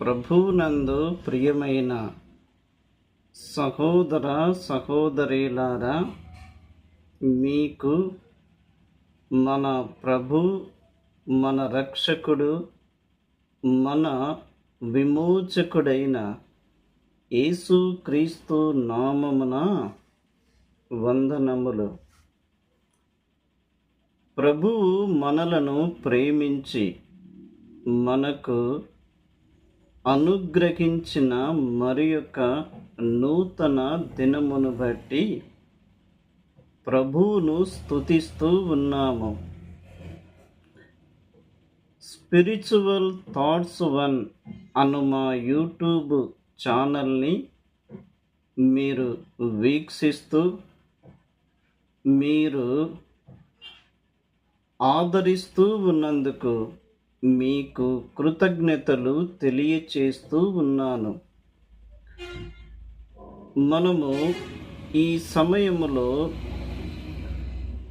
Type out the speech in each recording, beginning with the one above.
ప్రభువునందు ప్రియమైన సహోదర సహోదరులారా మీకు మన ప్రభు మన రక్షకుడు మన విమోచకుడైన యేసు క్రీస్తు నామమున వందనములు. ప్రభువు మనలను ప్రేమించి మనకు అనుగ్రహించిన మరి యొక్క నూతన దినమును బట్టి ప్రభువును స్తుతిస్తూ ఉన్నాము. స్పిరిచువల్ థాట్స్ వన్ అను మా యూట్యూబ్ ఛానల్ని మీరు వీక్షిస్తూ మీరు ఆదరిస్తూ ఉన్నందుకు మీకు కృతజ్ఞతలు తెలియచేస్తూ ఉన్నాను. మనము ఈ సమయంలో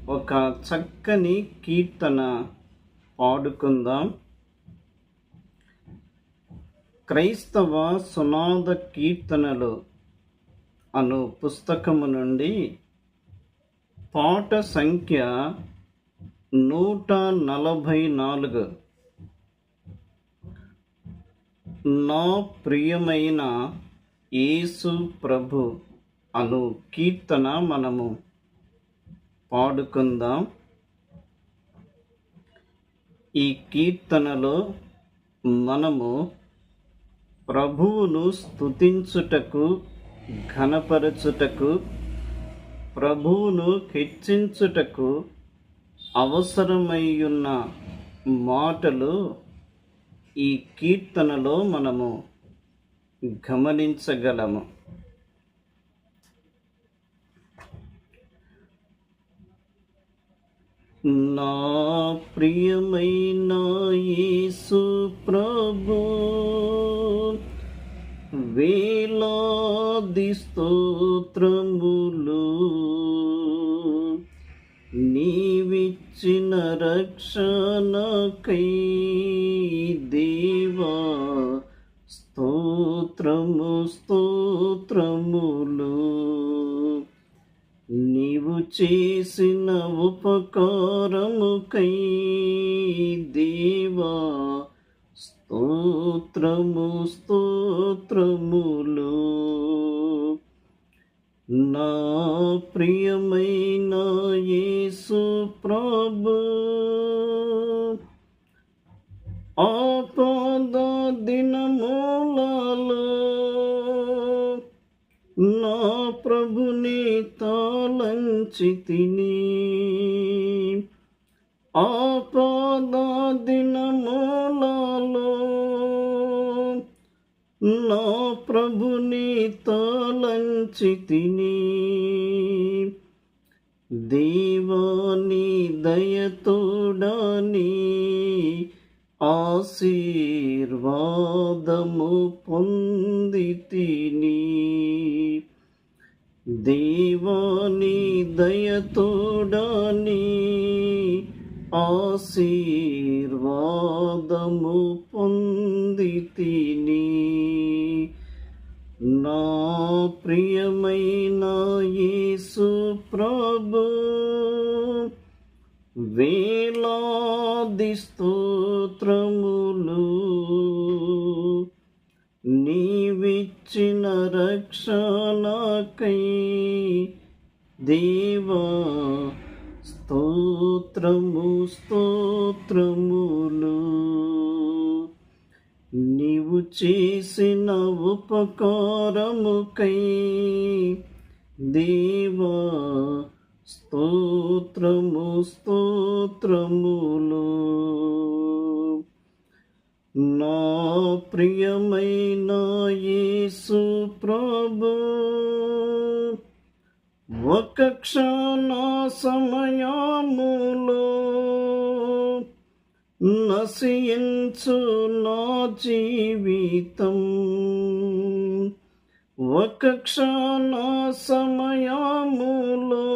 ఒక చక్కని కీర్తన పాడుకుందాం. క్రైస్తవ సునాద కీర్తనలు అను పుస్తకము నుండి పాట సంఖ్య నూట నలభై నాలుగు. నా ప్రియమైన యేసు ప్రభు అను కీర్తన మనము పాడుకుందాం. ఈ కీర్తనలో మనము ప్రభువును స్తుతించుటకు ఘనపరచుటకు ప్రభువును హెచ్చించుటకు అవసరమయ్యున్న మాటలు ఈ కీర్తనలో మనము గమనించగలము. నా ప్రియమైన యేసు ప్రభు వేలాది స్తోత్రములు నీవిచ్చిన రక్షణకై స్తోత్రము స్తోత్రములు. నీవు చేసిన ఉపకారముకై దేవా స్తోత్రము స్తోత్రములు. నా ప్రియమైన యేసు ప్రభు ఆపద దినమూలలో ప్రభుని తాళంచి తిని దినమూలలో నా ప్రభుని తాళంచి తిని దేవాని దయతోడని ఆశీర్వాదము పొందితిని దేవాని దయతోడని ఆశీర్వాదము పొందితిని. నా ప్రియమైన యేసు ప్రభు వేలాది స్తోత్రములు నీవిచ్చిన రక్షణకై దేవా స్తోత్రము స్తోత్రములు. నీవు చేసిన ఉపకారముకై దేవా స్తోత్రము స్తోత్రములు. ప్రియమైన యేసు ప్రభు ఒక క్షణ సమయములో నశించు నా జీవితం. ఒక క్షణ సమయములో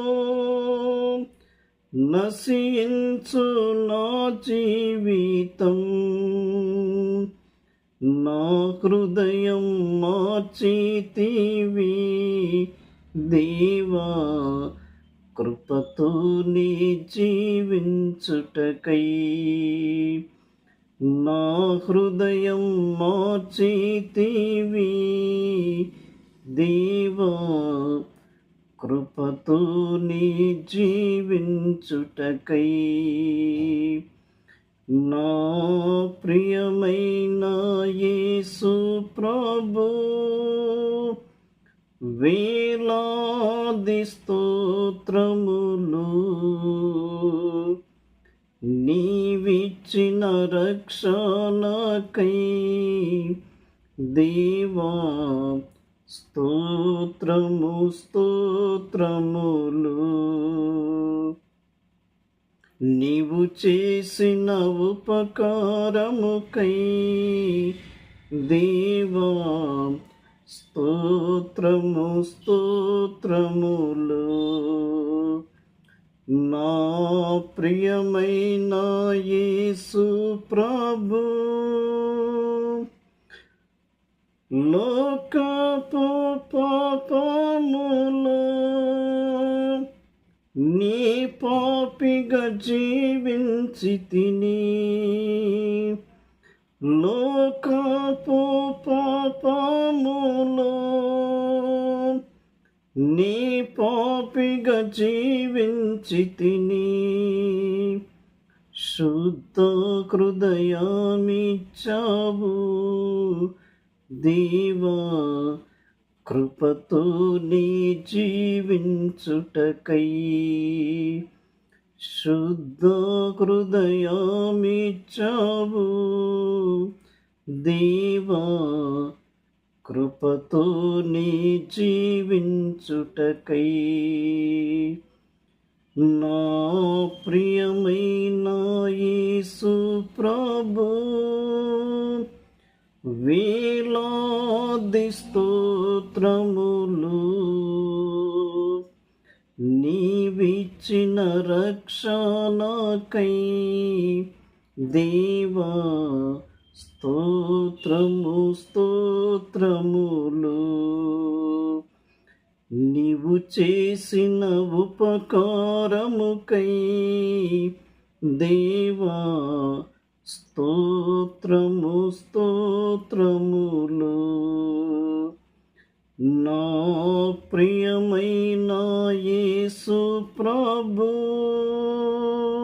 నశించు నా జీవితం. నా హృదయం మార్చితివి. దేవా కృపతో నీ జీవించుటకై. నా హృదయం మార్చితివి. దేవా కృపతో నీ జీవించుటకై. నా ప్రియమైన యేసు ప్రభు వేలాది స్తోత్రములు నీవిచ్చిన రక్షణకై దేవా స్తోత్రము స్తోత్రములు నీవు చేసిన ఉపకారముకై దేవా స్తోత్రము స్తోత్రములు. నా ప్రియమైన యేసు ప్రభు లోకపు పాపములో నీ పాపిగా జీవించి తిని లోకపు పాపములో నీ పాపిగా జీవించి తిని శుద్ధ హృదయామిచ్చావు దేవా కృపతో నీ జీవించుటకై శుద్ధ హృదయామిచ్చావు దేవా కృపతో నీ జీవించుటకై నా ప్రియమైన కై దేవా స్తోత్రము స్తోత్రములు. నీవు చేసిన ఉపకారముకై దేవా స్తోత్రము స్తోత్రములు. నా ప్రియమైన యేసు ప్రభు